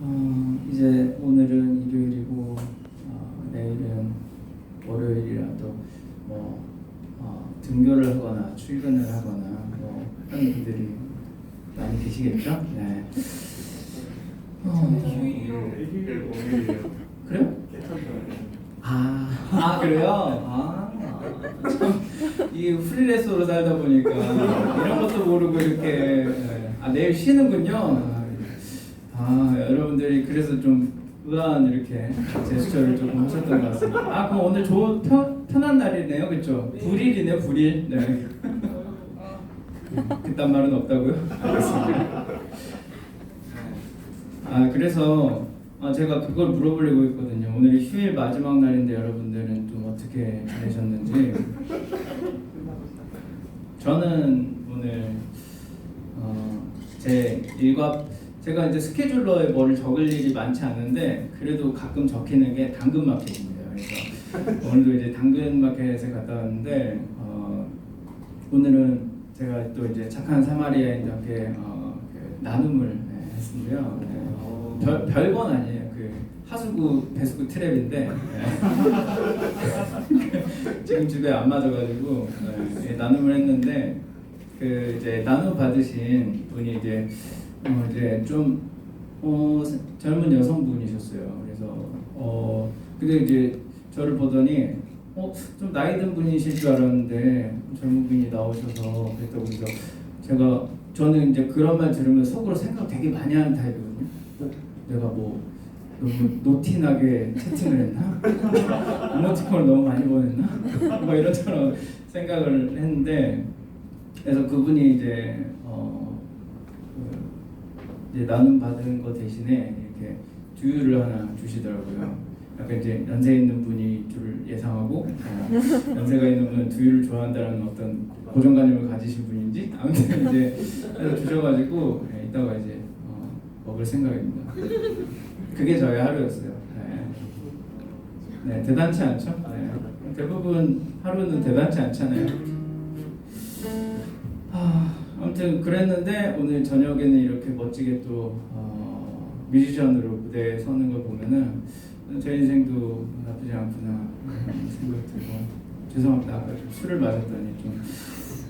어, 이제 오늘은 일요일이고 어, 내일은 월요일이라도 뭐 어, 등교를 하거나 출근을 하거나 뭐 하는 분들이 많이 계시겠죠? 네. 어. 그래요? 아, 아 그래요? 아, 참, 이 프리랜서로 살다 보니까 이런 것도 모르고 이렇게 예. 아 내일 쉬는군요. 아 여러분들이 그래서 좀 의아한 이렇게 제스처를 조금 하셨던 것 같습니다. 아 그럼 오늘 좋은 편, 편한 날이네요, 그렇죠? 불일이네요, 불일. 네. 그딴 말은 없다고요? 아 그래서 아, 제가 그걸 물어보려고 했거든요. 오늘이 휴일 마지막 날인데 여러분들은 좀 어떻게 지내셨는지. 저는 오늘 어, 제 일과 제가 이제 스케줄러에 뭐를 적을 일이 많지 않은데 그래도 가끔 적히는 게 당근마켓입니다. 그래서 오늘도 이제 당근마켓에 갔다 왔는데 어, 오늘은 제가 또 이제 착한 사마리아인들께 어, 그 나눔을 네, 했는데요. 네. 별, 별건 아니에요. 그 하수구 배수구 트랩인데 네. 지금 집에 안 맞아가지고 네, 나눔을 했는데 그 이제 나눔 받으신 분이 이제 어 이제 좀 어, 젊은 여성분이셨어요. 그래서 어 근데 이제 저를 보더니 어 좀 나이 든 분이실 줄 알았는데 젊은 분이 나오셔서 그랬다고 그래서 제가 저는 이제 그런 말 들으면 속으로 생각 되게 많이 하는 타입이거든요. 어, 내가 뭐 너무 노티나게 채팅을 했나? 이모티콘을 너무 많이 보냈나? 뭐 이런저런 생각을 했는데 그래서 그분이 이제 어 그 이제 나눔 받은 거 대신에 이렇게 두유를 하나 주시더라고요. 약간 이제 연세 있는 분이 줄 예상하고 어, 연세가 있는 분은 두유를 좋아한다는 어떤 고정관념을 가지신 분인지 아무튼 이제 주셔가지고 네, 이따가 이제 어, 먹을 생각입니다. 그게 저의 하루였어요. 네, 네 대단치 않죠? 네. 대부분 하루는 대단치 않잖아요. 아, 아무튼 그랬는데 오늘 저녁에는 이렇게 멋지게 또 어, 뮤지션으로 무대에 서는 걸 보면은 제 인생도 나쁘지 않구나 생각 들고 죄송합니다. 아까 좀 술을 마셨더니 좀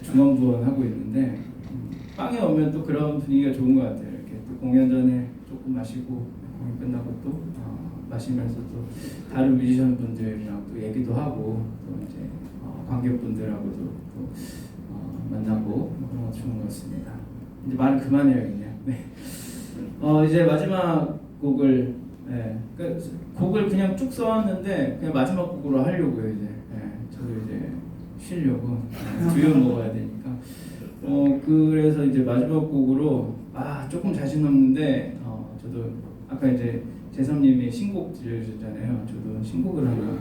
중언부언 하고 있는데 음, 빵에 오면 또 그런 분위기가 좋은 것 같아요. 이렇게 또 공연 전에 조금 마시고 공연 끝나고 또 어, 마시면서 또 다른 뮤지션 분들이랑 또 얘기도 하고 또 이제 어, 관객분들하고도 또 어, 만나고 그런 거 좋은 것 같습니다. 이제 말을 그만해야겠네요. 네. 어 이제 마지막 곡을 예, 그 곡을 그냥 쭉 써왔는데 그냥 마지막 곡으로 하려고요 이제. 예, 저도 이제 쉬려고 예, 두유 먹어야 되니까. 어 그래서 이제 마지막 곡으로 아 조금 자신 없는데 어 저도 아까 이제 재섭님이 신곡 들려주셨잖아요. 저도 신곡을 하나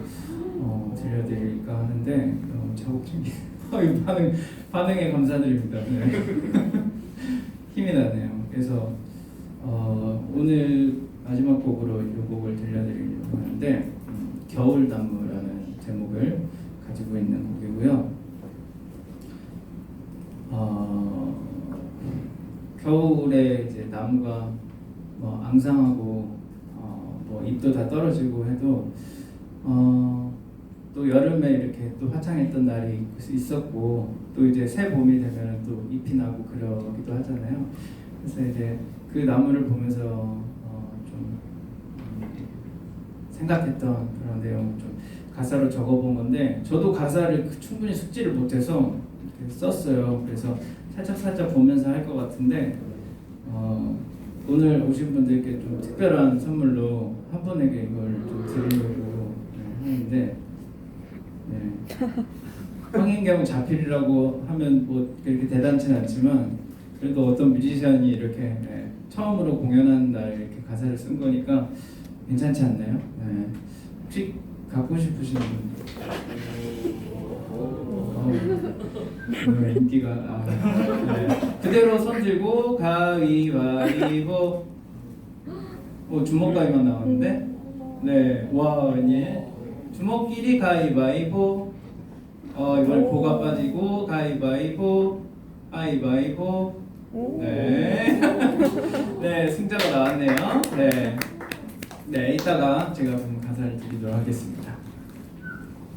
어, 들려드릴까 하는데 어, 중에 이 반응 반응에 감사드립니다. 네. 힘이 나네요. 그래서 어, 오늘 마지막 곡으로 이 곡을 들려드리려고 하는데 음, 겨울 단무라는 제목을 가지고 있는 곡이고요. 어, 겨울에 이제 나무가 뭐 앙상하고 어, 뭐 잎도 다 떨어지고 해도 어, 또 여름에 이렇게 또 화창했던 날이 있었고 또 이제 새 봄이 되면 또 잎이 나고 그러기도 하잖아요. 그래서 이제 그 나무를 보면서 어, 좀 음, 생각했던 그런 내용을 좀 가사로 적어본 건데 저도 가사를 그 충분히 숙지를 못해서 썼어요. 그래서 살짝 살짝 보면서 할 것 같은데 어, 오늘 오신 분들께 좀 특별한 선물로 한 분에게 이걸 좀 드리려고 네, 하는데 네. 황인경 자필이라고 하면 뭐 그렇게 대단치는 않지만 그래도 어떤 뮤지션이 이렇게 네, 처음으로 공연하는 날 이렇게 가사를 쓴 거니까 괜찮지 않나요? 네. 혹시 갖고 싶으신 분? 어, 어, 인기가 아, 네. 그대로 손 들고 가위바위보 어, 주먹 가위만 나왔는데 네와 예. 주먹끼리 가위바위보 어 이번에 보가 빠지고 가위바위보 가위바위보 네. 네 승자 박자가 나왔네요. 네. 네, 이따가 제가 그럼 가사를 드리도록 하겠습니다.